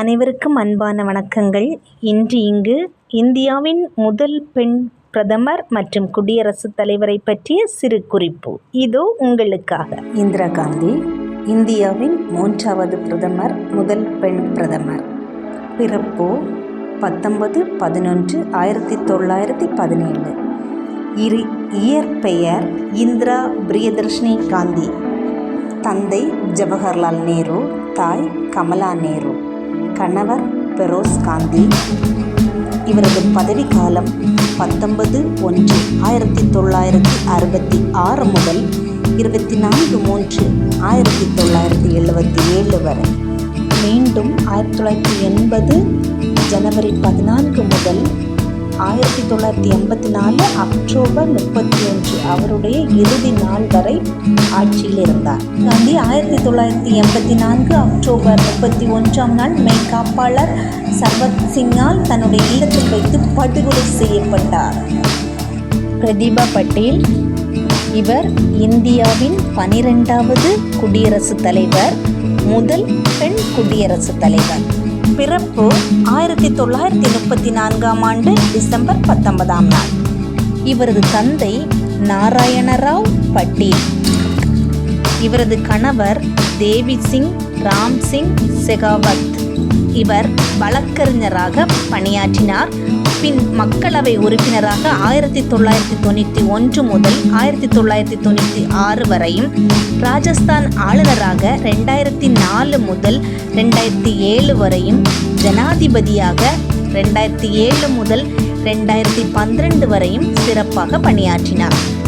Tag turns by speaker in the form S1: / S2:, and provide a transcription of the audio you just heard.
S1: அனைவருக்கும் அன்பான வணக்கங்கள். இன்று இங்கு இந்தியாவின் முதல் பெண் பிரதமர் மற்றும் குடியரசுத் தலைவரை பற்றிய சிறு குறிப்பு. இதோ உங்களுக்காக.
S2: இந்திரா காந்தி இந்தியாவின் மூன்றாவது பிரதமர் முதல் பெண் பிரதமர். பிறப்பு பத்தொன்பது பதினொன்று ஆயிரத்தி தொள்ளாயிரத்தி பதினேழு. இரு இயற்பெயர் இந்திரா பிரியதர்ஷினி காந்தி. தந்தை ஜவஹர்லால் நேரு தாய் கமலா நேரு. கணவர் பெரோஸ் காந்தி. இவரது பதவிக்காலம் பத்தொன்பது ஒன்று ஆயிரத்தி தொள்ளாயிரத்தி அறுபத்தி ஆறு முதல் இருபத்தி நான்கு மூன்று ஆயிரத்தி தொள்ளாயிரத்தி எழுபத்தி ஏழு வரை. மீண்டும் ஆயிரத்தி தொள்ளாயிரத்தி எண்பது ஜனவரி பதினான்கு முதல் ஆயிரத்தி தொள்ளாயிரத்தி எண்பத்தி நாலு அக்டோபர் முப்பத்தி ஒன்று அவருடைய இறுதி நாள் வரை ஆட்சியில் இருந்தார் காந்தி ஆயிரத்தி தொள்ளாயிரத்தி எண்பத்தி நான்கு அக்டோபர் முப்பத்தி ஒன்றாம் நாள் மெய்காப்பாளர் சர்வத் சிங்கால் தன்னுடைய இல்லத்தில் வைத்து படுகொலை செய்யப்பட்டார்.
S1: பிரதீபா பட்டேல் இவர் இந்தியாவின் பனிரெண்டாவது குடியரசுத் தலைவர் முதல் பெண் குடியரசுத் தலைவர்.
S2: பிறப்பு ஆயிரத்தி தொள்ளாயிரத்தி முப்பத்தி நான்காம் ஆண்டு டிசம்பர் பத்தொன்பதாம் நாள்.
S1: இவரது தந்தை நாராயணராவ் பட்டேல். இவரது கணவர் தேவி சிங் ராம் சிங் செகாவத். இவர் வழக்கறிஞராக பணியாற்றினார். பின் மக்களவை உறுப்பினராக ஆயிரத்தி தொள்ளாயிரத்தி தொண்ணூற்றி ஒன்று முதல் ஆயிரத்தி தொள்ளாயிரத்தி தொண்ணூற்றி ஆறு வரையும் ராஜஸ்தான் ஆளுநராக ரெண்டாயிரத்தி நாலு முதல் ரெண்டாயிரத்தி ஏழு வரையும் ஜனாதிபதியாக ரெண்டாயிரத்தி ஏழு முதல் ரெண்டாயிரத்தி பன்னிரெண்டு வரையும் சிறப்பாக பணியாற்றினார்.